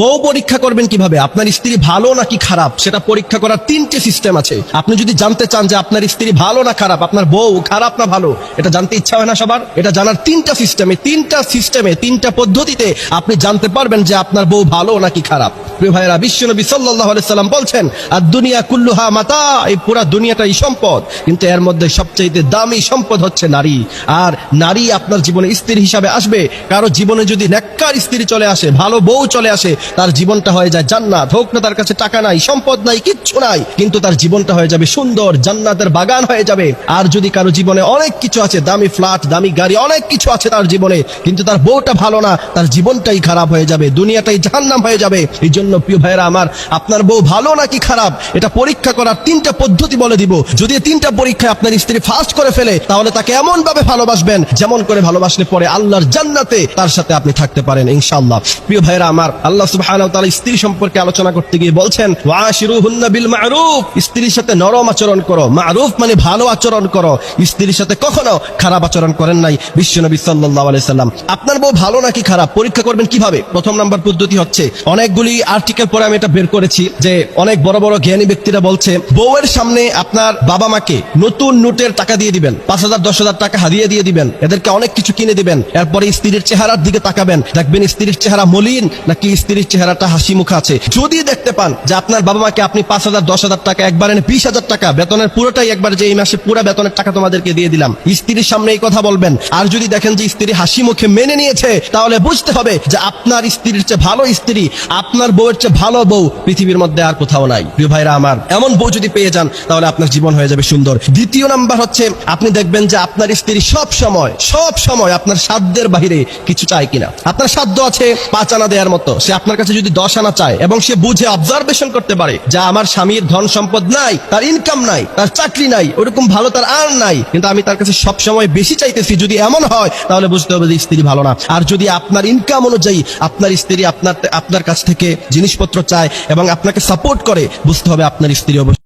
বউ পরীক্ষা করবেন কীভাবে? আপনার স্ত্রী ভালো নাকি খারাপ? সেটা পরীক্ষা করার তিনটে সিস্টেম আছে। আপনি যদি জানতে চান যে আপনার স্ত্রী ভালো না খারাপ, আপনার বউ খারাপ না ভালো, এটা জানতে ইচ্ছা হয় না সবার? এটা জানার তিনটা সিস্টেমে তিনটা সিস্টেমে তিনটা পদ্ধতিতে আপনি জানতে পারবেন যে আপনার বউ ভালো নাকি খারাপ। প্রিয় ভাইরা বিশ্বনবী আলাইহি সাল্লাম বলছেন, আর দুনিয়া কুল্লুহা মাতা এই পুরা দুনিয়াটাই সম্পদ। কিন্তু এর মধ্যে সবচেয়ে দামি সম্পদ হচ্ছে নারী। আর নারী আপনার জীবনে স্ত্রী হিসাবে আসবে। কারও জীবনে যদি নেককার স্ত্রী চলে আসে, ভালো বউ চলে আসে, তার জীবনটা হয়ে যায় জান্নাত। হোক না তার কাছে টাকা নাই, সম্পদ নাই, কিচ্ছু নাই, কিন্তু তার জীবনটা হয়ে যাবে সুন্দর, জান্নাতের বাগান হয়ে যাবে। আর যদি কারও জীবনে অনেক কিছু আছে, দামি ফ্ল্যাট, দামি গাড়ি, অনেক কিছু আছে তার জীবনে, কিন্তু তার বউটা ভালো না, তার জীবনটাই খারাপ হয়ে যাবে, দুনিয়াটাই জাহান্নাম হয়ে যাবে। এই জন্য প্রিয় ভাইরা আমার, আপনার বউ ভালো নাকি খারাপ? এটা পরীক্ষা করার তিনটা পদ্ধতি বলে দিব। যদি তিনটা পরীক্ষায় আপনার স্ত্রী ফার্স্ট করে ফেলে, তাহলে তাকে এমন ভাবে ভালোবাসবেন যেমন করে ভালোবাসলে পরে আল্লাহর জান্নাতে তার সাথে আপনি থাকতে পারেন, ইনশাআল্লাহ। প্রিয় ভাইরা আমার, আল্লাহ তাআলা স্ত্রী সম্পর্কে আলোচনা করতে গিয়ে বলছেন বিল মা'রুফ স্ত্রীর সাথে নরম আচরণ করো। মা'রুফ মানে ভালো আচরণ করো। স্ত্রীর সাথে কখনো খারাপ আচরণ করেন নাই বিশ্বনবী সাল্লাল্লাহু আলাইহি সাল্লাম। আপনার বউ ভালো নাকি খারাপ? পরীক্ষা করবেন কীভাবে? প্রথম নাম্বার পদ্ধতি হচ্ছে, অনেকগুলি আর্টিকেল পরে আমি এটা বের করেছি যে অনেক বড় বড় জ্ঞানী ব্যক্তিরা বলছে, বউয়ের সামনে আপনার বাবা মাকে নতুন নোটের টাকা দিয়ে দিবেন, পাঁচ হাজার, দশ হাজার টাকা হারিয়ে দিয়ে দিবেন, এদেরকে অনেক কিছু কিনে দিবেন, এরপরে স্ত্রীর চেহারার দিকে তাকাবেন, দেখবেন স্ত্রীর চেহারা মলিন নাকি স্ত্রীর চেহারাটা হাসি মুখ আছে। যদি দেখতে পান যে আপনার বাবা মাকে আপনি পাঁচ হাজার, দশ হাজার টাকা, একবার এনে বিশ হাজার টাকা, বেতনের পুরোটাই একবার যে এই মাসে পুরো বেতনের টাকা তোমাদেরকে দিয়ে দিলাম, স্ত্রীর সামনে এই কথা বলবেন, আর যদি দেখেন যে স্ত্রী হাসি মুখে মেনে নিয়েছে, তাহলে বুঝতে হবে যে আপনার স্ত্রীর চেয়ে ভালো স্ত্রী আপনার বউয়ের চেয়ে ভালো বউ পৃথিবীর মধ্যে আর কোথাও নাই। প্রিয় ভাইরা আমার, এমন বউ যদি পেয়ে যান, তাহলে আপনার জীবন হয়ে যাবে সুন্দর। দ্বিতীয় নাম্বার হচ্ছে, আপনি দেখবেন যে আপনার স্ত্রী সব সময় সব সময় আপনার সাধ্যের বাহিরে কিছু চায় কিনা। আপনার সাধ্য আছে পাঁচ আনা দেওয়ার মতো। সে আপনার কাছে যদি দশ আনা চায় এবং সে বুঝে অবজারভেশন করতে পারে যা আমার স্বামীর ধন সম্পদ নাই, তার ইনকাম নাই, তার চাকরি নাই, ওরকম ভালো তার আর নাই। কিন্তু আমি তার কাছে সব সময় বেশি চাইতেছি, যদি এমন হয়, তাহলে বুঝতে হবে যে স্ত্রী ভালো না। আর যদি আপনার ইনকাম অনুযায়ী আপনার স্ত্রী আপনার আপনার কাছ থেকে জিনিসপত্র চায় এবং আপনাকে সাপোর্ট করে বুঝতে হবে আপনার স্ত্রী অবশ্যই